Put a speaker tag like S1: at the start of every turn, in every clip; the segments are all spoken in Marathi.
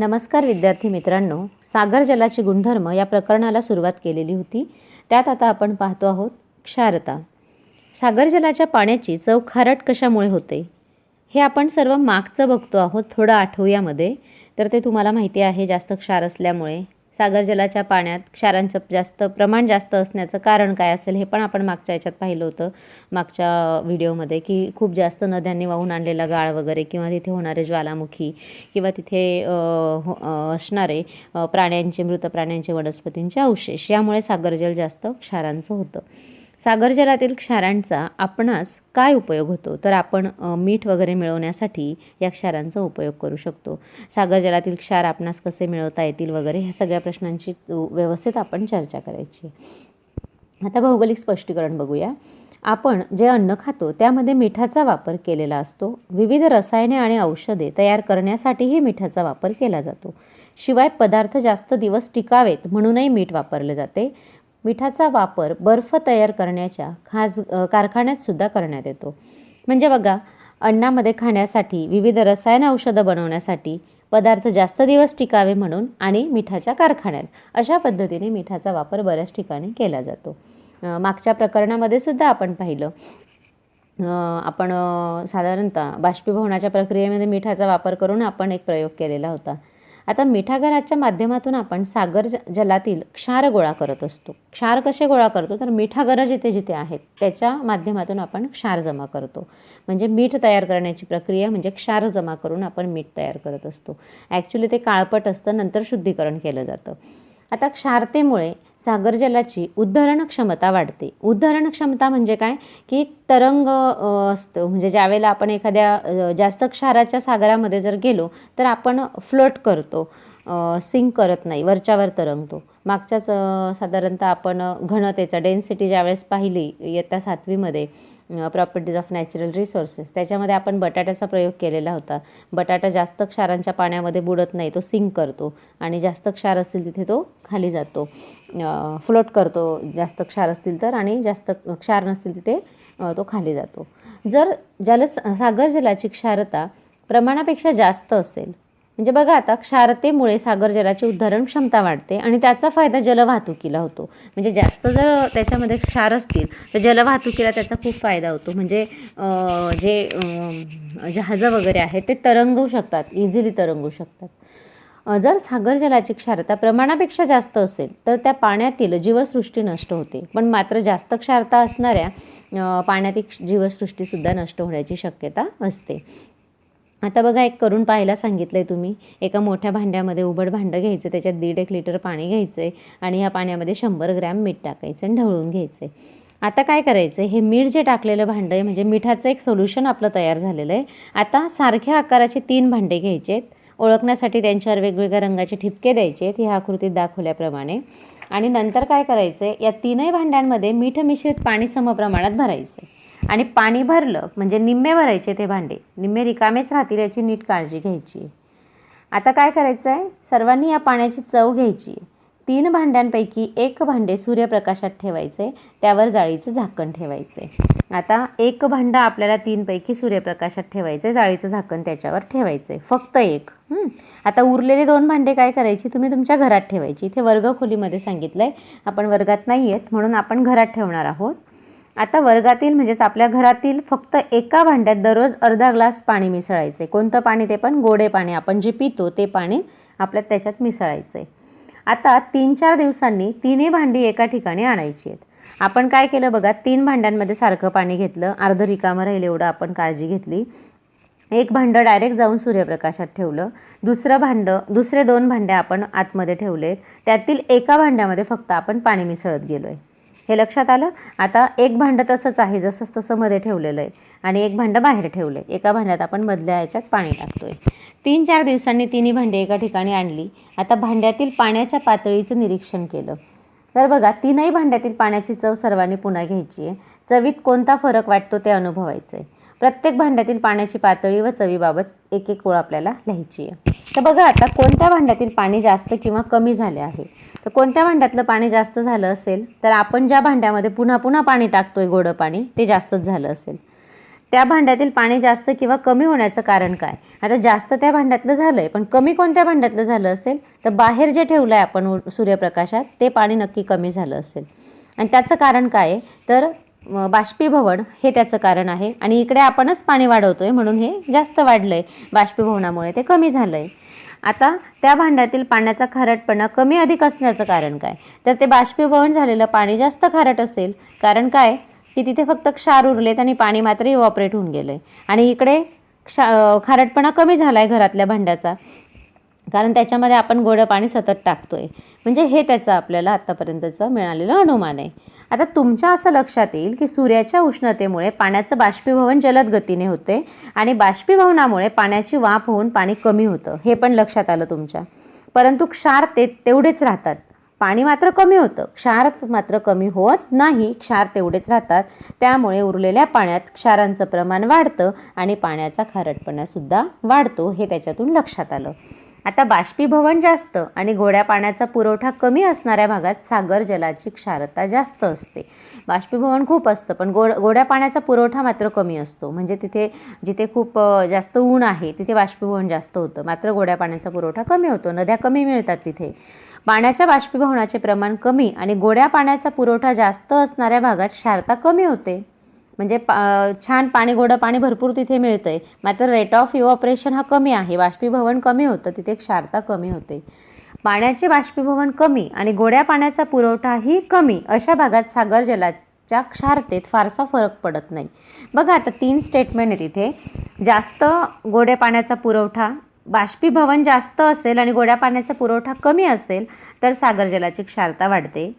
S1: नमस्कार विद्यार्थी मित्रांनो. सागर जलाचे गुणधर्म या प्रकरणाला सुरुवात केलेली होती. त्यात आता आपण पाहतो आहोत क्षारता. सागर जलाच्या पाण्याची चव खारट कशामुळे होते? हे आपण सर्व मागचं बघतो आहोत थोडं आठवयामध्ये. तर ते तुम्हाला माहिती आहे जास्त क्षार असल्यामुळे. सागर जलाच्या पाण्यात क्षारांचं जास्त प्रमाण जास्त असण्याचं कारण काय असेल हे पण आपण मागच्या याच्यात पाहिलं होतं मागच्या व्हिडिओमध्ये की खूप जास्त नद्यांनी वाहून आणलेला गाळ वगैरे किंवा तिथे होणारे ज्वालामुखी किंवा तिथे हो असणारे प्राण्यांचे मृत प्राण्यांचे वनस्पतींचे अवशेष यामुळे सागरजल जास्त क्षारांचं होतं. सागर जलातील क्षारांचा आपणास काय उपयोग होतो? तर आपण मीठ वगैरे मिळवण्यासाठी या क्षारांचा उपयोग करू शकतो. सागर जलातील क्षार आपणास कसे मिळवता येतील वगैरे ह्या सगळ्या प्रश्नांची व्यवस्थित आपण चर्चा करायची. आता भौगोलिक स्पष्टीकरण बघूया. आपण जे अन्न खातो त्यामध्ये मिठाचा वापर केलेला असतो. विविध रसायने आणि औषधे तयार करण्यासाठीही मिठाचा वापर केला जातो. शिवाय पदार्थ जास्त दिवस टिकावेत म्हणूनही मीठ वापरले जाते. मिठाचा वापर बर्फ तयार करण्याच्या खास कारखान्यातसुद्धा कारखान्यात सुद्धा करण्यात येतो. म्हणजे बघा अन्नामध्ये खाण्यासाठी विविध रसायन औषधं बनवण्यासाठी पदार्थ जास्त दिवस टिकावे म्हणून आणि मिठाच्या कारखान्यात. अशा पद्धतीने मिठाचा वापर बऱ्याच ठिकाणी केला जातो. मागच्या प्रकरणामध्ये सुद्धा आपण पाहिलं. आपण साधारणतः बाष्पीभवनाच्या प्रक्रियेमध्ये मिठाचा वापर करून आपण एक प्रयोग केलेला होता. आता मिठागराच्या माध्यमातून आपण सागर ज जलातील क्षार गोळा करत असतो. क्षार कसे गोळा करतो? तर मिठागर जिथे जिथे आहेत त्याच्या माध्यमातून आपण क्षार जमा करतो. म्हणजे मीठ तयार करण्याची प्रक्रिया म्हणजे क्षार जमा करून आपण मीठ तयार करत असतो. ॲक्च्युली ते काळपट असतं नंतर शुद्धीकरण केलं जातं. आता क्षारतेमुळे सागर जलाची उद्धरण क्षमता वाढते. उद्धरण क्षमता म्हणजे काय? की तरंग असतं. म्हणजे ज्यावेळेला आपण एखाद्या जास्त क्षाराच्या सागरामध्ये जर गेलो तर आपण फ्लोट करतो. सिंक करत नाही वरच्यावर तरंगतो. मागच्याच साधारणतः आपण घनतेचा डेन्सिटी ज्यावेळेस पाहिली इयत्ता सातवीमध्ये प्रॉपर्टीज ऑफ नॅचरल रिसोर्सेस त्याच्यामध्ये आपण बटाट्याचा प्रयोग केलेला होता. बटाटा जास्त क्षारांच्या पाण्यामध्ये बुडत नाही तो सिंक करतो. आणि जास्त क्षार असतील तिथे तो खाली जातो. फ्लोट करतो जास्त क्षार असतील तर आणि जास्त क्षार नसतील तिथे तो खाली जातो. जर जल सागर जलाची क्षारता प्रमाणापेक्षा जास्त असेल म्हणजे बघा आता क्षारतेमुळे सागर जलाची उद्धरण क्षमता वाढते आणि त्याचा फायदा जलवाहतुकीला होतो. म्हणजे जास्त जर त्याच्यामध्ये क्षार असतील तर जलवाहतुकीला त्याचा खूप फायदा होतो. म्हणजे जे जहाजं वगैरे आहेत ते तरंगू शकतात इझिली तरंगू शकतात. जर सागर जलाची क्षारता प्रमाणापेक्षा जास्त असेल तर त्या पाण्यातील जीवसृष्टी नष्ट होते. पण मात्र जास्त क्षारता असणाऱ्या पाण्यातील जीवसृष्टीसुद्धा नष्ट होण्याची शक्यता असते. आता बघा एक करून पाहायला सांगितलं आहे तुम्ही. एका मोठ्या भांड्यामध्ये उबड भांडं घ्यायचं त्याच्यात दीड एक लिटर पाणी घ्यायचं आहे आणि ह्या पाण्यामध्ये शंभर ग्रॅम मीठ टाकायचं आणि ढवळून घ्यायचं. आहे आता काय करायचं? आहे हे मीठ जे टाकलेलं भांडं आहे म्हणजे मिठाचं एक सोल्युशन आपलं तयार झालेलं आहे. आता सारख्या आकाराचे तीन भांडे घ्यायचे आहेत. ओळखण्यासाठी त्यांच्यावर वेगवेगळ्या रंगाचे ठिपके द्यायचे आहेत ह्या आकृतीत दाखवल्याप्रमाणे. आणि नंतर काय करायचं आहे या तीनही भांड्यांमध्ये मीठ मिश्रित पाणी समप्रमाणात भरायचं आहे आणि पाणी भरलं म्हणजे निम्मे भरायचे ते भांडे. निम्मे रिकामेच राहतील याची नीट काळजी घ्यायची. आहे आता काय करायचं आहे सर्वांनी या पाण्याची चव घ्यायची. आहे तीन भांड्यांपैकी एक भांडे सूर्यप्रकाशात ठेवायचे त्यावर जाळीचं झाकण ठेवायचं. आहे आता एक भांडं आपल्याला तीनपैकी सूर्यप्रकाशात ठेवायचं आहे जाळीचं झाकण त्याच्यावर ठेवायचं. आहे फक्त एक. आता उरलेले दोन भांडे काय करायची? तुम्ही तुमच्या घरात ठेवायची. इथे वर्गखोलीमध्ये सांगितलं आहे आपण वर्गात नाही आहेत म्हणून आपण घरात ठेवणार आहोत. आता वर्गातील म्हणजेच आपल्या घरातील फक्त एका भांड्यात दररोज अर्धा ग्लास पाणी मिसळायचं. आहे कोणतं पाणी? ते पण गोडे पाणी. आपण जे पितो ते पाणी आपल्या त्याच्यात मिसळायचं. आहे आता तीन चार दिवसांनी तिन्ही भांडी एका ठिकाणी आणायची आहेत. आपण काय केलं बघा तीन भांड्यांमध्ये सारखं पाणी घेतलं. अर्ध रिकामं राहिलं एवढं आपण काळजी घेतली. एक भांडं डायरेक्ट जाऊन सूर्यप्रकाशात ठेवलं. दुसरं भांडं दुसरे दोन भांडे आपण आतमध्ये ठेवले त्यातील एका भांड्यामध्ये फक्त आपण पाणी मिसळत गेलो आहे हे लक्षात आलं? आता एक भांडं तसंच आहे जसंच तसं मध्ये ठेवलेलं आहे. आणि एक भांडं बाहेर ठेवलं आहे एका भांड्यात आपण मधल्या याच्यात पाणी टाकतो आहे तीन चार दिवसांनी तिन्ही भांडी एका ठिकाणी आणली. आता भांड्यातील पाण्याच्या पातळीचं निरीक्षण केलं. तर बघा तीनही भांड्यातील पाण्याची चव सर्वांनी पुन्हा घ्यायची आहे. चवीत कोणता फरक वाटतो ते अनुभवायचं आहे प्रत्येक भांड्यातील पाण्याची पातळी व चवीबाबत एक एक ओळ आपल्याला लिहायची आहे. तर बघा आता कोणत्या भांड्यातील पाणी जास्त किंवा कमी झाले आहे? तर कोणत्या भांड्यातलं पाणी जास्त झालं असेल तर आपण ज्या भांड्यामध्ये पुन्हा पुन्हा पाणी टाकतोय गोडं पाणी ते जास्तच झालं असेल. त्या भांड्यातील पाणी जास्त किंवा कमी होण्याचं कारण काय? आता जास्त त्या भांड्यातलं झालं आहे पण कमी कोणत्या भांड्यातलं झालं असेल तर बाहेर जे ठेवलं आहे आपण सूर्यप्रकाशात ते पाणी नक्की कमी झालं असेल. आणि त्याचं कारण काय? आहे तर बाष्पीभवन हे त्याचं कारण आहे. आणि इकडे आपणच पाणी वाढवतो आहे म्हणून हे जास्त वाढलं आहे बाष्पीभवनामुळे ते कमी झालं आहे आता त्या भांड्यातील पाण्याचा खारटपणा कमी अधिक असण्याचं कारण काय? तर ते बाष्पीभवन झालेलं पाणी जास्त खारट असेल कारण काय? की तिथे फक्त क्षार उरलेत आणि पाणी मात्र इव्हॉपरेट होऊन गेलं आहे आणि इकडे क्षा खारटपणा कमी झाला आहे घरातल्या भांड्याचा. कारण त्याच्यामध्ये आपण गोडं पाणी सतत टाकतो आहे म्हणजे हे त्याचं आपल्याला आत्तापर्यंतचं मिळालेलं अनुमान आहे. आता तुमच्या असं लक्षात येईल की सूर्याच्या उष्णतेमुळे पाण्याचं बाष्पीभवन जलद गतीने होते आणि बाष्पीभवनामुळे पाण्याची वाफ होऊन पाणी कमी होतं. हे पण लक्षात आलं तुमच्या. परंतु क्षार ते तेवढेच राहतात. पाणी मात्र कमी होतं. क्षार मात्र कमी होत नाही. क्षार तेवढेच राहतात. त्यामुळे उरलेल्या पाण्यात क्षारांचं प्रमाण वाढतं आणि पाण्याचा खारटपणासुद्धा वाढतो हे त्याच्यातून लक्षात आलं. आता बाष्पीभवन जास्त आणि गोड्या पाण्याचा पुरवठा कमी असणाऱ्या भागात सागर जलाची क्षारता जास्त असते. बाष्पीभवन खूप असतं पण गोड गोड्या पाण्याचा पुरवठा मात्र कमी असतो. म्हणजे तिथे जिथे खूप जास्त ऊन आहे तिथे बाष्पीभवन जास्त होतं. मात्र गोड्या पाण्याचा पुरवठा कमी होतो. नद्या कमी मिळतात तिथे. पाण्याच्या बाष्पीभवनाचे प्रमाण कमी आणि गोड्या पाण्याचा पुरवठा जास्त असणाऱ्या भागात क्षारता कमी होते. म्हणजे पा छान पाणी गोडं पाणी भरपूर तिथे मिळतं आहे मात्र रेट ऑफ इव्हॉपरेशन हा कमी आहे. बाष्पीभवन कमी होतं. तिथे क्षारता कमी होते. पाण्याचे बाष्पीभवन कमी आणि गोड्या पाण्याचा पुरवठाही कमी अशा भागात सागर जलाच्या क्षारतेत फारसा फरक पडत नाही. बघा आता तीन स्टेटमेंट आहे तिथे जास्त गोड्या पाण्याचा पुरवठा बाष्पीभवन जास्त असेल आणि गोड्या पाण्याचा पुरवठा कमी असेल तर सागर जलाची क्षारता वाढते.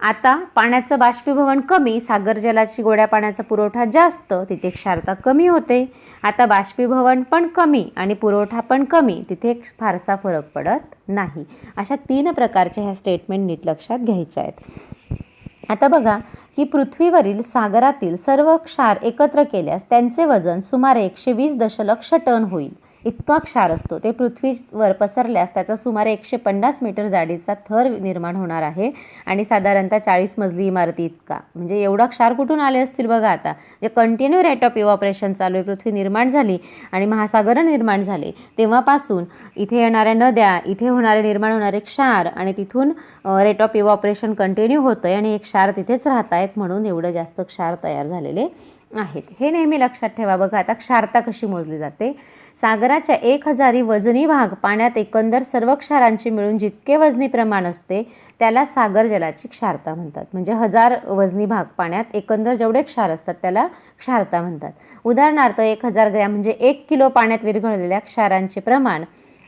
S1: आता पाण्याचं बाष्पीभवन कमी सागर जलाची गोड्या पाण्याचा पुरवठा जास्त तिथे क्षारता कमी होते. आता बाष्पीभवन पण कमी आणि पुरवठा पण कमी तिथे फारसा फरक पडत नाही. अशा तीन प्रकारच्या ह्या स्टेटमेंट नीट लक्षात घ्यायच्या आहेत. आता बघा की पृथ्वीवरील सागरातील सर्व क्षार एकत्र केल्यास त्यांचे वजन सुमारे एकशे वीस दशलक्ष टन होईल. इतका क्षार असतो. ते पृथ्वीवर पसरल्यास त्याचा सुमारे एकशे पन्नास मीटर जाडीचा थर निर्माण होणार आहे. आणि साधारणतः चाळीस मजली इमारती इतका. म्हणजे एवढा क्षार कुठून आले असतील बघा आता. जे कंटिन्यू रेट ऑफ इव्हॉपरेशन चालू आहे. पृथ्वी निर्माण झाली आणि महासागरं निर्माण झाले. तेव्हापासून इथे येणाऱ्या नद्या इथे होणारे निर्माण होणारे क्षार आणि तिथून रेट ऑफ इव्हॉपरेशन कंटिन्यू होतं आहे आणि हे क्षार तिथेच राहत आहेत म्हणून एवढं जास्त क्षार तयार झालेले आहेत. हे नेहमी लक्षात ठेवा. बघा आता क्षारता कशी मोजली जाते? सागराच्या एक हजारी वजनी भाग पाण्यात एकंदर सर्व क्षारांचे मिळून जितके वजनी प्रमाण असते त्याला सागर जलाची क्षारता म्हणतात. म्हणजे हजार वजनी भाग पाण्यात एकंदर जेवढे क्षार असतात त्याला क्षारता म्हणतात. उदाहरणार्थ एक हजार ग्रॅम म्हणजे एक किलो पाण्यात विरघळलेल्या क्षारांचे प्रमाण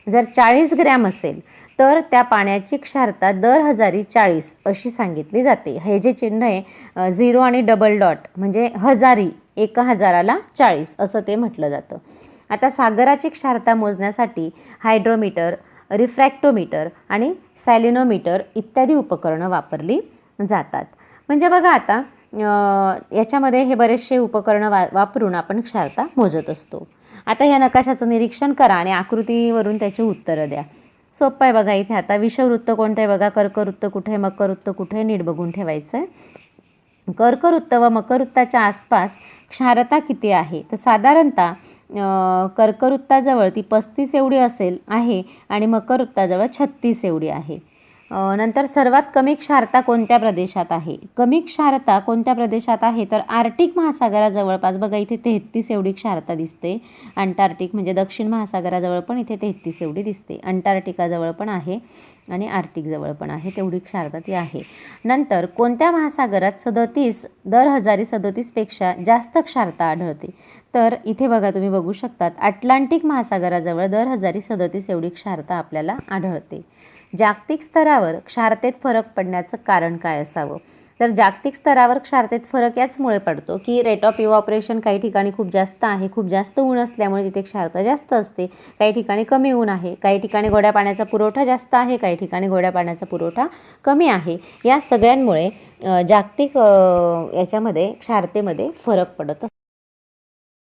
S1: जर चाळीस ग्रॅम असेल तर त्या पाण्याची क्षारता दर हजारी चाळीस अशी सांगितली जाते. हे जे चिन्ह आहे झिरो आणि डबल डॉट म्हणजे हजारी एका हजाराला चाळीस असं ते म्हटलं जातं. आता सागराची क्षारता मोजण्यासाठी हायड्रोमीटर रिफ्रॅक्टोमीटर आणि सॅलिनोमीटर इत्यादी उपकरणं वापरली जातात. म्हणजे बघा आता याच्यामध्ये हे बरेचसे उपकरणं वा वापरून आपण क्षारता मोजत असतो. आता या नकाशाचं निरीक्षण करा आणि आकृतीवरून त्याची उत्तरं द्या. सोपं आहे बघा इथे आता विषववृत्त कोणतं आहे बघा कर्कवृत्त कुठे मकरवृत्त कुठे नीट बघून ठेवायचं आहे. कर्कवृत्त व मकरवृत्ताच्या आसपास क्षारता किती आहे? तर साधारणतः कर्कवृत्ताजवळ ती पस्तीस एवढी असेल आहे आणि मकरवृत्ताजवळ छत्तीस एवढी आहे. नंतर सर्वात कमी क्षारता कोणत्या प्रदेशात आहे? कमी क्षारता कोणत्या प्रदेशात आहे? तर आर्टिक महासागराजवळपास बघा इथे तेहत्तीस एवढी क्षारता दिसते. अंटार्क्टिक म्हणजे दक्षिण महासागराजवळ पण इथे तेहत्तीस एवढी दिसते. अंटार्क्टिकाजवळ पण आहे आणि आर्टिकजवळ पण आहे तेवढी क्षारता ती आहे. नंतर कोणत्या महासागरात सदतीस दर हजारी सदतीसपेक्षा जास्त क्षारता आढळते? तर इथे बघा तुम्ही बघू शकतात अटलांटिक महासागराजवळ दर हजारी सदतीस एवढी क्षारता आपल्याला आढळते. जागतिक स्तरावर क्षारतेत फरक पडण्याचं कारण काय असावं? तर जागतिक स्तरावर क्षारतेत फरक याचमुळे पडतो की रेट ऑफ इव्हॉपरेशन काही ठिकाणी खूप जास्त आहे खूप जास्त ऊन असल्यामुळे तिथे क्षारता जास्त असते. काही ठिकाणी कमी ऊन आहे काही ठिकाणी गोड्या पाण्याचा पुरवठा जास्त आहे काही ठिकाणी गोड्या पाण्याचा पुरवठा कमी आहे. या सगळ्यांमुळे जागतिक याच्यामध्ये क्षारतेमध्ये फरक पडत